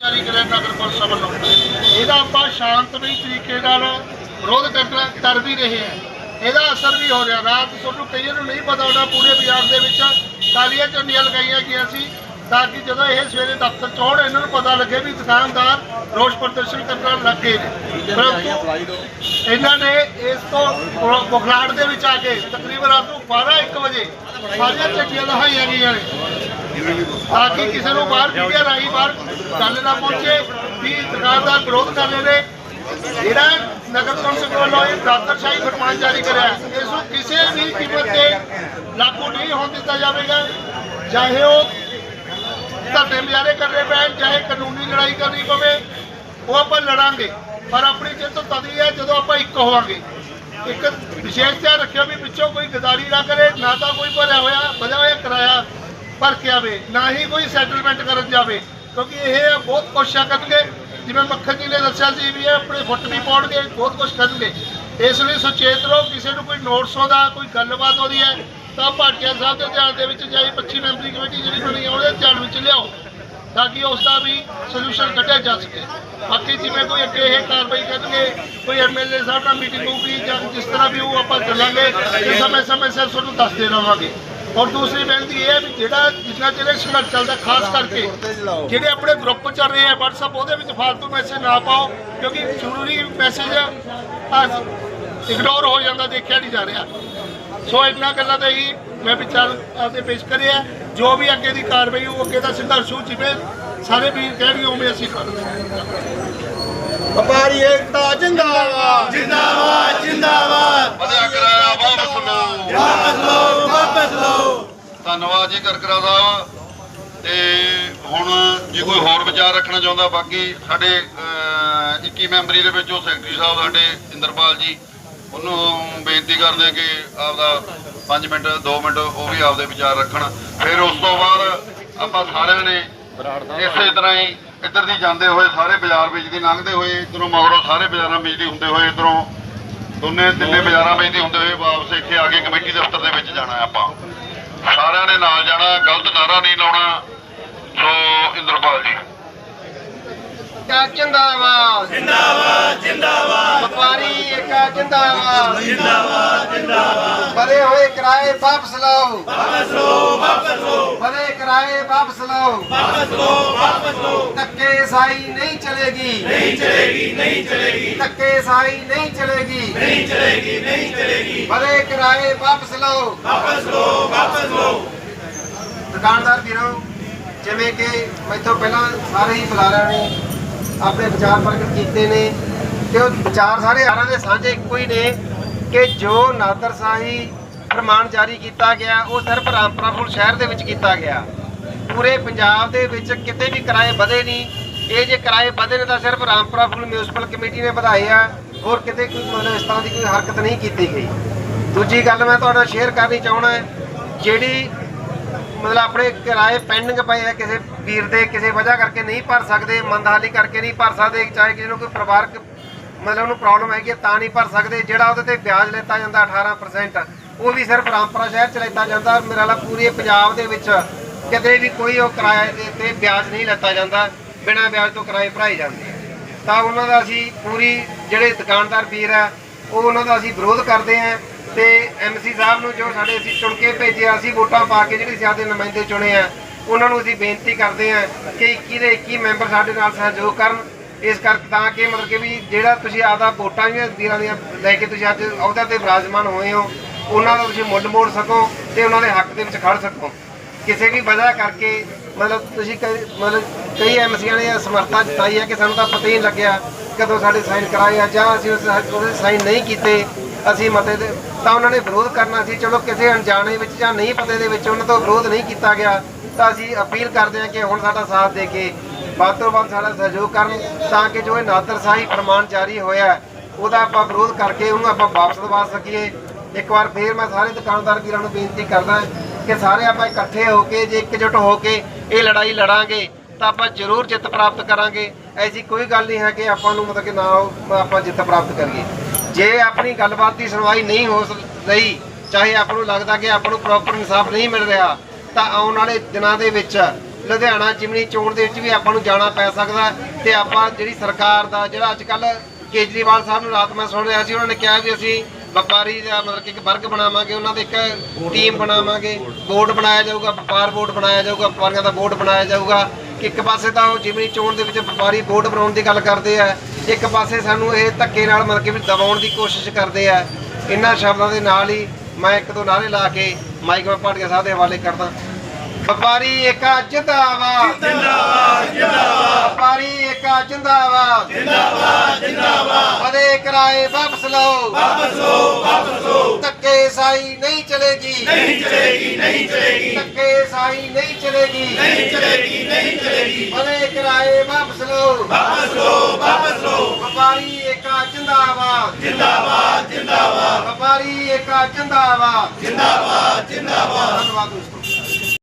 ਜਾਰੀ ਕਰਿਆ ਨਗਰ ਕੌਂਸਲ ਵੱਲੋਂ ਇਹਦਾ ਆਪਾਂ ਸ਼ਾਂਤਮਈ ਤਰੀਕੇ ਨਾਲ ਵਿਰੋਧ ਕਰਨਾ ਕਰ ਵੀ ਰਹੇ ਹਾਂ। ਇਹਦਾ ਅਸਰ ਵੀ ਹੋ ਰਿਹਾ। ਰਾਤ ਤੁਹਾਨੂੰ ਕਈਆਂ ਨੂੰ ਨਹੀਂ ਪਤਾ ਹੋਣਾ, ਪੂਰੇ ਬਾਜ਼ਾਰ ਦੇ ਵਿੱਚ ਕਾਲੀਆਂ ਝੰਡੀਆਂ ਲਗਾਈਆਂ ਗਈਆਂ ਸੀ। ਤਾਂ ਕਿ ਜਦੋਂ ਇਹ ਸਵੇਰੇ ਦਫ਼ਤਰ ਚੌੜ ਇਹਨਾਂ ਨੂੰ ਪਤਾ ਲੱਗੇ ਵੀ ਦੁਕਾਨਦਾਰ ਰੋਸ ਪ੍ਰਦਰਸ਼ਨ ਕਰਨ ਲੱਗੇ ਨੇ। ਪਰੰਤੂ ਇਹਨਾਂ ਨੇ ਇਸ ਤੋਂ ਬੁਖਲਾੜ ਦੇ ਵਿੱਚ ਆ ਕੇ ਤਕਰੀਬਨ ਰਾਤ ਨੂੰ 12 1 ਵਜੇ ਸਾਰੀਆਂ ਝੰਡੀਆਂ ਲਹਾਈਆਂ ਗਈਆਂ ਨੇ। ਤਾਂ ਕਿ ਕਿਸੇ ਨੂੰ ਬਾਹਰ ਮੀਡੀਆ ਰਾਹੀਂ ਬਾਹਰ ਗੱਲ ਨਾ ਪਹੁੰਚੇ ਵੀ ਦੁਕਾਨਦਾਰ ਵਿਰੋਧ ਕਰ ਰਹੇ ਨੇ। ਜਿਹੜਾ ਨਗਰ ਕੌਂਸਲ ਵੱਲੋਂ ਇਹ ਦਾਤਰਸ਼ਾਹੀ ਫਰਮਾਨ ਜਾਰੀ ਕਰਿਆ ਇਸ ਨੂੰ ਕਿਸੇ ਵੀ ਕੀਮਤ ਤੇ ਲਾਗੂ ਨਹੀਂ ਹੋਣ ਦਿੱਤਾ ਜਾਵੇਗਾ। ਚਾਹੇ ਉਹ ਧਰਨੇ ਮੁਜ਼ਾਹਰੇ ਕਰਨੇ ਪੈਣ, ਚਾਹੇ ਕਾਨੂੰਨੀ ਲੜਾਈ ਕਰਨੀ ਪਵੇ, ਉਹ ਆਪਾਂ ਲੜਾਂਗੇ। ਪਰ ਆਪਣੀ ਜਿੱਤ ਤਦੀ ਹੈ ਜਦੋਂ ਆਪਾਂ ਇੱਕ ਹੋਵਾਂਗੇ। ਇੱਕ ਵਿਸ਼ੇਸ਼ ਧਿਆਨ ਰੱਖਿਓ ਵੀ ਪਿੱਛੋਂ ਕੋਈ ਗਦਾਰੀ ਨਾ ਕਰੇ, ਨਾ ਤਾਂ ਕੋਈ ਭਰਿਆ ਹੋਇਆ ਵਧਿਆ ਹੋਇਆ ਕਿਰਾਇਆ ਭਰ ਕੇ ਆਵੇ, ਨਾ ਹੀ ਕੋਈ ਸੈਟਲਮੈਂਟ ਕਰਨ ਜਾਵੇ। ਕਿਉਂਕਿ ਇਹ ਬਹੁਤ ਕੋਸ਼ਿਸ਼ਾਂ ਕਰਨਗੇ। ਜਿਵੇਂ ਮੱਖਣ ਜੀ ਨੇ ਦੱਸਿਆ ਸੀ ਵੀ ਇਹ ਆਪਣੇ ਫੁੱਟ ਵੀ ਪਾਉਣਗੇ, ਬਹੁਤ ਕੁਝ ਕਰਨਗੇ। ਇਸ ਲਈ ਸੁਚੇਤ ਰਹੋ, ਕਿਸੇ ਨੂੰ ਕੋਈ ਨੋਟਸ ਆਉਂਦਾ, ਕੋਈ ਗੱਲਬਾਤ ਆਉਂਦੀ ਹੈ ਤਾਂ ਭਾਟੀਆ ਸਾਹਿਬ ਦੇ ਧਿਆਨ ਦੇ ਵਿੱਚ ਜਾਈ 25 ਮੈਂਬਰੀ ਕਮੇਟੀ ਜਿਹੜੀ ਬਣੀ ਹੈ, ਉਹਦੇ ਧਿਆਨ ਵਿੱਚ ਲਿਆਓ, ਤਾਂ ਕਿ ਉਸ ਦਾ ਵੀ ਸੋਲੂਸ਼ਨ ਕੱਢਿਆ ਜਾ ਸਕੇ। ਬਾਕੀ ਜਿਵੇਂ ਕੋਈ ਅੱਗੇ ਇਹ ਕਾਰਵਾਈ ਕਰਨਗੇ, ਕੋਈ ਐਮਐਲਏ ਸਾਹਿਬ ਨਾਲ ਮੀਟਿੰਗ ਹੋਊਗੀ ਜਾਂ ਜਿਸ ਤਰ੍ਹਾਂ ਵੀ ਉਹ ਆਪਾਂ ਚੱਲਾਂਗੇ, ਤੇ ਸਮੇਂ ਸਮੇਂ ਸਿਰ ਤੁਹਾਨੂੰ ਦੱਸਦੇ ਰਹਾਂਗੇ ਔਰ ਦੂਸਰੀ ਬੇਨਤੀ ਇਹ ਹੈ ਵੀ ਜਿਹੜਾ ਜਿੰਨਾ ਚਿਰ ਸੰਘਰਸ਼ ਚੱਲਦਾ ਖਾਸ ਕਰਕੇ ਜਿਹੜੇ ਆਪਣੇ ਗਰੁੱਪ ਚੱਲ ਰਹੇ ਆ, WhatsApp, ਉਹਦੇ ਵਿੱਚ ਫालतू ਮੈਸੇਜ ਨਾ ਪਾਓ, ਕਿਉਂਕਿ ਜ਼ਰੂਰੀ ਮੈਸੇਜ ਇਗਨੋਰ ਹੋ ਜਾਂਦਾ, ਦੇਖਿਆ ਨਹੀਂ ਜਾ ਰਿਹਾ। ਸੋ ਇਹਨਾਂ ਗੱਲਾਂ ਤੇ ਹੀ ਮੈਂ ਵਿਚਾਰ ਆਪਦੇ ਪੇਸ਼ ਕਰਿਆ। ਜੋ ਵੀ ਅੱਗੇ ਦੀ ਕਾਰਵਾਈ ਉਹ ਅੱਗੇ ਦਾ ਸੰਘਰਸ਼ ਹੋ ਜਿਵੇਂ ਸਾਰੇ ਵੀਰ ਕਹਿਣਗੇ ਉਵੇਂ ਅਸੀਂ ਕਰਾਂਗੇ ਵਪਾਰੀ ਏਕਤਾ ਜਿੰਦਾਬਾਦ। ਜਿੰਦਾਬਾਦ ਜਿੰਦਾਬਾਦ। ਵਧਿਆ ਕਰਾਇਆ ਵਾਪਸ ਲਓ। ਵਾਪਸ ਲਓ ਵਾਪਸ ਲਓ। ਧੰਨਵਾਦ ਜੀ ਕਰਕਰਾ ਸਾਹਿਬ। ਤੇ ਹੁਣ ਜੇ ਕੋਈ ਹੋਰ ਵਿਚਾਰ ਰੱਖਣਾ ਚਾਹੁੰਦਾ ਬਾਕੀ ਸਾਡੇ ਅਹ, 21 ਮੈਂਬਰੀ ਦੇ ਵਿੱਚੋਂ ਸੈਕਟਰੀ ਸਾਹਿਬ ਸਾਡੇ ਇੰਦਰਪਾਲ ਜੀ। ਉਹਨੂੰ ਬੇਨਤੀ ਕਰਦੇ ਕਿ ਆਪਦਾ 5 ਮਿੰਟ 2 ਮਿੰਟ ਉਹ ਵੀ ਆਪਦੇ ਵਿਚਾਰ ਰੱਖਣ। ਫਿਰ ਉਸ ਤੋਂ ਬਾਅਦ ਆਪਾਂ ਸਾਰਿਆਂ ਨੇ ਇਸੇ ਤਰ੍ਹਾਂ ਹੀ ਇੱਧਰ ਦੀ ਜਾਂਦੇ ਹੋਏ ਸਾਰੇ ਬਾਜ਼ਾਰ ਵਿੱਚ ਦੀ ਲੰਘਦੇ ਹੋਏ ਇਧਰੋਂ ਮਗਰੋਂ ਸਾਰੇ ਬਾਜ਼ਾਰਾਂ ਵਿੱਚ ਦੀ ਹੁੰਦੇ ਹੋਏ ਇਧਰੋਂ ਦੋਨੇ ਤਿੰਨੇ ਬਾਜ਼ਾਰਾਂ ਵਿੱਚ ਦੀ ਹੁੰਦੇ ਹੋਏ ਵਾਪਸ ਇੱਥੇ ਆ ਕੇ ਕਮੇਟੀ ਦਫ਼ਤਰ ਦੇ ਵਿੱਚ ਜਾਣਾ ਆਪਾਂ। ਸਾਰਿਆਂ ਨੇ ਨਾਲ ਜਾਣਾ ਗਲਤ ਨਾਰਾ ਨਹੀਂ ਲਾਉਣਾ। ਸੋ ਇੰਦਰਪਾਲ ਜੀ। ਜਿੰਦਾਬਾਦ। ਜਿੰਦਾਬਾਦ ਜਿੰਦਾਬਾਦ। ਏਕਤਾ ਜਿੰਦਾਬਾਦ। ਜਿੰਦਾਬਾਦ ਜਿੰਦਾਬਾਦ। ਵਧੇ ਹੋਏ ਕਿਰਾਏ ਵਾਪਸ ਲਓ। ਵਾਪਸ ਲਓ ਵਾਪਸ ਲਓ। ਵਧੇ ਕਿਰਾਏ ਵਾਪਸ ਲਓ। ਵਾਪਸ ਲਓ ਵਾਪਸ ਲਓ। ਧੱਕੇ ਸਾਈ ਨਹੀਂ ਚਲੇਗੀ। ਨਹੀਂ ਚਲੇਗੀ ਨਹੀਂ ਚਲੇਗੀ। ਧੱਕੇ ਸਾਈ ਨਹੀਂ ਚਲੇਗੀ। ਨਹੀਂ ਚਲੇਗੀ ਨਹੀਂ ਚਲੇਗੀ। ਵਧੇ ਕਿਰਾਏ ਵਾਪਸ ਲਓ। ਵਾਪਸ ਲਓ ਵਾਪਸ ਲਓ। ਦੁਕਾਨਦਾਰ ਵੀਰੋ ਜਿਵੇਂ ਕਿ ਮੈਥੋਂ ਪਹਿਲਾਂ ਸਾਰੇ ਹੀ ਬੁਲਾਰਿਆਂ ਨੇ ਆਪਣੇ ਵਿਚਾਰ ਪ੍ਰਗਟ ਕੀਤੇ ਨੇ। ਤੇ ਉਹ ਚਾਰ ਸਾਰੇ ਸਾਰਿਆਂ ਦੇ ਸਾਂਝੇ ਇੱਕੋ ਹੀ ਨੇ ਕਿ ਜੋ ਨਾਦਰਸ਼ਾਹੀ ਫਰਮਾਨ ਜਾਰੀ ਕੀਤਾ ਗਿਆ, ਉਹ ਸਿਰਫ ਰਾਮਪੁਰਾਪੁਰ ਸ਼ਹਿਰ ਦੇ ਵਿੱਚ ਕੀਤਾ ਗਿਆ। ਪੂਰੇ ਪੰਜਾਬ ਦੇ ਵਿੱਚ ਕਿਤੇ ਵੀ ਕਿਰਾਏ ਵਧੇ ਨਹੀਂ। ਇਹ ਜੇ ਕਿਰਾਏ ਵਧੇ ਨੇ ਤਾਂ ਸਿਰਫ ਰਾਮਪੁਰਾਪੁਰ ਮਿਊਨਿਸਪਲ ਕਮੇਟੀ ਨੇ ਵਧਾਏ ਆ, ਹੋਰ ਕਿਤੇ ਕੋਈ ਮਤਲਬ ਇਸ ਤਰ੍ਹਾਂ ਦੀ ਕੋਈ ਹਰਕਤ ਨਹੀਂ ਕੀਤੀ ਗਈ। ਦੂਜੀ ਗੱਲ ਮੈਂ ਤੁਹਾਡਾ ਸ਼ੇਅਰ ਕਰਨੀ ਚਾਹਣਾ ਹੈ, ਜਿਹੜੀ ਮਤਲਬ ਆਪਣੇ ਕਿਰਾਏ ਪੈਂਡਿੰਗ ਪਏ ਆ, ਕਿਸੇ ਵੀਰ ਦੇ ਕਿਸੇ ਵਜ੍ਹਾ ਕਰਕੇ ਨਹੀਂ ਭਰ ਸਕਦੇ, ਮੰਦਹਾਲੀ ਕਰਕੇ ਨਹੀਂ ਭਰ ਸਕਦੇ, ਚਾਹੇ ਕਿਸੇ ਨੂੰ ਕੋਈ ਪਰਿਵਾਰਕ ਮਤਲਬ ਉਹਨੂੰ ਪ੍ਰੋਬਲਮ ਹੈਗੀ ਹੈ ਤਾਂ ਨਹੀਂ ਭਰ ਸਕਦੇ। ਜਿਹੜਾ ਉਹਦੇ ਤੇ ਵਿਆਜ ਲੈਤਾ ਜਾਂਦਾ 18% ਉਹ ਵੀ ਸਿਰਫ ਰਾਮਪੁਰਾ ਸ਼ਹਿਰ ਚ ਲੈਤਾ ਜਾਂਦਾ। ਮੇਰਾ ਲਾ ਪੂਰੇ ਪੰਜਾਬ ਦੇ ਵਿੱਚ ਕਿਤੇ ਵੀ ਕੋਈ ਉਹ ਕਿਰਾਏ ਦੇ ਤੇ ਵਿਆਜ ਨਹੀਂ ਲੈਤਾ ਜਾਂਦਾ। ਬਿਨਾਂ ਵਿਆਜ ਤੋਂ ਕਿਰਾਏ ਭਰਾਏ ਜਾਂਦੇ ਤਾਂ ਉਹਨਾਂ ਦਾ ਅਸੀਂ ਪੂਰੀ ਜਿਹੜੇ ਦੁਕਾਨਦਾਰ ਵੀਰ ਆ, ਉਹ ਉਹਨਾਂ ਦਾ ਅਸੀਂ ਵਿਰੋਧ ਕਰਦੇ ਆ ਤੇ ਐਮਸੀ ਸਾਹਿਬ ਨੂੰ ਜੋ ਸਾਡੇ ਅਸੀਂ ਚੁਣ ਕੇ ਭੇਜਿਆ ਅਸੀਂ ਵੋਟਾਂ ਪਾ ਕੇ ਜਿਹੜੇ ਸਿਆਦੇ ਨੁਮਾਇੰਦੇ ਚੁਣੇ ਆ, ਉਹਨਾਂ ਨੂੰ ਅਸੀਂ ਬੇਨਤੀ ਕਰਦੇ ਆ ਕਿ 21 ਦੇ 21 ਮੈਂਬਰ ਸਾਡੇ ਨਾਲ ਸਹਿਯੋਗ ਕਰਨ। ਇਸ ਕਰਕੇ ਤਾਂ ਕਿ ਮਤਲਬ ਕਿ ਵੀ ਜਿਹੜਾ ਤੁਸੀਂ ਆਪਦਾ ਵੋਟਾਂ ਦੀਆਂ ਵੀਰਾਂ ਦੀਆਂ ਲੈ ਕੇ ਤੁਸੀਂ ਅੱਜ ਅਹੁਦਾ ਤੇ ਵਿਰਾਜਮਾਨ ਹੋਏ ਹੋ, ਉਹਨਾਂ ਦਾ ਤੁਸੀਂ ਮੁੱਲ ਮੋੜ ਸਕੋ ਤੇ ਉਹਨਾਂ ਦੇ ਹੱਕ ਦੇ ਵਿੱਚ ਖੜ ਸਕੋ। ਕਿਸੇ ਵੀ ਵਜ੍ਹਾ ਕਰਕੇ ਮਤਲਬ ਤੁਸੀਂ ਕਈ ਮਤਲਬ ਕਈ ਐਮਸੀਆਂ ਨੇ ਇਹ ਸਮਰਥਾ ਜਤਾਈ ਹੈ ਕਿ ਸਾਨੂੰ ਤਾਂ ਪਤਾ ਹੀ ਨਹੀਂ ਲੱਗਿਆ ਕਦੋਂ ਸਾਡੇ ਸਾਈਨ ਕਰਾਏ ਆ ਜਾਂ ਅਸੀਂ ਉਸ ਉਹਦੇ ਸਾਈਨ ਨਹੀਂ ਕੀਤੇ, ਅਸੀਂ ਮਤੇ ਦੇ ਤਾਂ ਉਹਨਾਂ ਨੇ ਵਿਰੋਧ ਕਰਨਾ ਸੀ। ਚਲੋ ਕਿਸੇ ਅਣਜਾਣੇ ਵਿੱਚ ਜਾਂ ਨਹੀਂ ਪਤੇ ਦੇ ਵਿੱਚ ਉਹਨਾਂ ਤੋਂ ਵਿਰੋਧ ਨਹੀਂ ਕੀਤਾ ਗਿਆ ਤਾਂ ਅਸੀਂ ਅਪੀਲ ਕਰਦੇ ਹਾਂ ਕਿ ਹੁਣ ਸਾਡਾ ਸਾਥ ਦੇ ਕੇ ਵੱਧ ਤੋਂ ਵੱਧ ਸਾਡਾ ਸਹਿਯੋਗ ਕਰਨ ਤਾਂ ਕਿ ਜੋ ਇਹ ਨਾਦਰਸ਼ਾਹੀ ਫਰਮਾਨ ਜਾਰੀ ਹੋਇਆ ਉਹਦਾ ਆਪਾਂ ਵਿਰੋਧ ਕਰਕੇ ਉਹਨੂੰ ਆਪਾਂ ਵਾਪਸ ਦਵਾ ਸਕੀਏ। ਇੱਕ ਵਾਰ ਫੇਰ ਮੈਂ ਸਾਰੇ ਦੁਕਾਨਦਾਰ ਵੀਰਾਂ ਨੂੰ ਬੇਨਤੀ ਕਰਦਾ ਕਿ ਸਾਰੇ ਆਪਾਂ ਇਕੱਠੇ ਹੋ ਕੇ, ਜੇ ਇਕਜੁੱਟ ਹੋ ਕੇ ਇਹ ਲੜਾਈ ਲੜਾਂਗੇ, ਤਾਂ ਆਪਾਂ ਜ਼ਰੂਰ ਜਿੱਤ ਪ੍ਰਾਪਤ ਕਰਾਂਗੇ। ਐਸੀ ਕੋਈ ਗੱਲ ਨਹੀਂ ਹੈ ਕਿ ਆਪਾਂ ਨੂੰ ਮਤਲਬ ਕਿ ਨਾ ਉਹ- ਆਪਾਂ ਜਿੱਤ ਪ੍ਰਾਪਤ ਕਰੀਏ। ਜੇ ਆਪਣੀ ਗੱਲਬਾਤ ਦੀ ਸੁਣਵਾਈ ਨਹੀਂ ਹੋ ਰਹੀ, ਚਾਹੇ ਆਪਾਂ ਨੂੰ ਲੱਗਦਾ ਕਿ ਆਪਾਂ ਨੂੰ ਪ੍ਰੋਪਰ ਇਨਸਾਫ ਨਹੀਂ ਮਿਲ ਰਿਹਾ, ਤਾਂ ਆਉਣ ਵਾਲੇ ਦਿਨਾਂ ਦੇ ਵਿੱਚ ਲੁਧਿਆਣਾ ਜਿਮਨੀ ਚੋਣ ਦੇ ਵਿੱਚ ਵੀ ਆਪਾਂ ਨੂੰ ਜਾਣਾ ਪੈ ਸਕਦਾ ਤੇ ਆਪਾਂ ਜਿਹੜੀ ਸਰਕਾਰ ਦਾ ਜਿਹੜਾ ਅੱਜ ਕੱਲ ਕੇਜਰੀਵਾਲ ਸਾਹਿਬ ਨੂੰ ਰਾਤ ਮੈਂ ਸੁਣ ਰਿਹਾ ਸੀ, ਉਹਨਾਂ ਨੇ ਕਿਹਾ ਵੀ ਅਸੀਂ ਵਪਾਰੀ ਦਾ ਮਤਲਬ ਕਿ ਇੱਕ ਵਰਗ ਬਣਾਵਾਂਗੇ, ਉਹਨਾਂ ਦੇ ਇੱਕ ਟੀਮ ਬਣਾਵਾਂਗੇ। ਬੋਰਡ ਬਣਾਇਆ ਜਾਊਗਾ, ਵਪਾਰ ਬੋਰਡ ਬਣਾਇਆ ਜਾਊਗਾ, ਵਪਾਰੀਆਂ ਦਾ ਬੋਰਡ ਬਣਾਇਆ ਜਾਊਗਾ। ਕਿ ਇੱਕ ਪਾਸੇ ਤਾਂ ਉਹ ਜਿਮਨੀ ਚੋਣ ਦੇ ਵਿੱਚ ਵਪਾਰੀ ਬੋਰਡ ਬਣਾਉਣ ਦੀ ਗੱਲ ਕਰਦੇ ਆ, ਇੱਕ ਪਾਸੇ ਸਾਨੂੰ ਇਹ ਧੱਕੇ ਨਾਲ ਮਤਲਬ ਕਿ ਦਬਾਉਣ ਦੀ ਕੋਸ਼ਿਸ਼ ਕਰਦੇ ਆ। ਇਹਨਾਂ ਸ਼ਬਦਾਂ ਦੇ ਨਾਲ ਹੀ ਮੈਂ ਇੱਕ ਦੋ ਨਾਰੇ ਲਾ ਕੇ ਮਾਈਕ ਮੈਂ ਪਾਟਿਆ ਸਾਹਿਬ ਦੇ ਹਵਾਲੇ ਕਰਦਾ। ਵਪਾਰੀ ਏਕਾ ਜਿੰਦਾਬਾਦ ਜਿੰਦਾਬਾਦ ਜਿੰਦਾਬਾਦ ਵਪਾਰੀ ਏਕਾ ਜਿੰਦਾਬਾਦ ਜਿੰਦਾਬਾਦ ਜਿੰਦਾਬਾਦ ਵਧੇ ਕਿਰਾਏ ਵਾਪਸ ਲਓ ਵਾਪਸ ਲਓ ਵਾਪਸ ਲਓ ਧੱਕੇ ਸਾਈ ਨਹੀਂ ਚਲੇਗੀ ਨਹੀਂ ਚਲੇਗੀ ਨਹੀਂ ਚਲੇਗੀ ਧੱਕੇ ਸਾਈ ਨਹੀਂ ਚਲੇਗੀ ਨਹੀਂ ਚਲੇਗੀ ਨਹੀਂ ਚਲੇਗੀ ਵਧੇ ਕਿਰਾਏ ਵਾਪਸ ਲਓ ਵਾਪਸ ਲਓ ਵਾਪਸ ਲਓ ਵਪਾਰੀ ਏਕਾ ਜਿੰਦਾਬਾਦ ਜਿੰਦਾਬਾਦ ਜਿੰਦਾਬਾਦ ਵਪਾਰੀ ਏਕਾ ਜਿੰਦਾਬਾਦ ਜਿੰਦਾਬਾਦ ਜਿੰਦਾਬਾਦ ਧੰਨਵਾਦ ਦੋਸਤੋ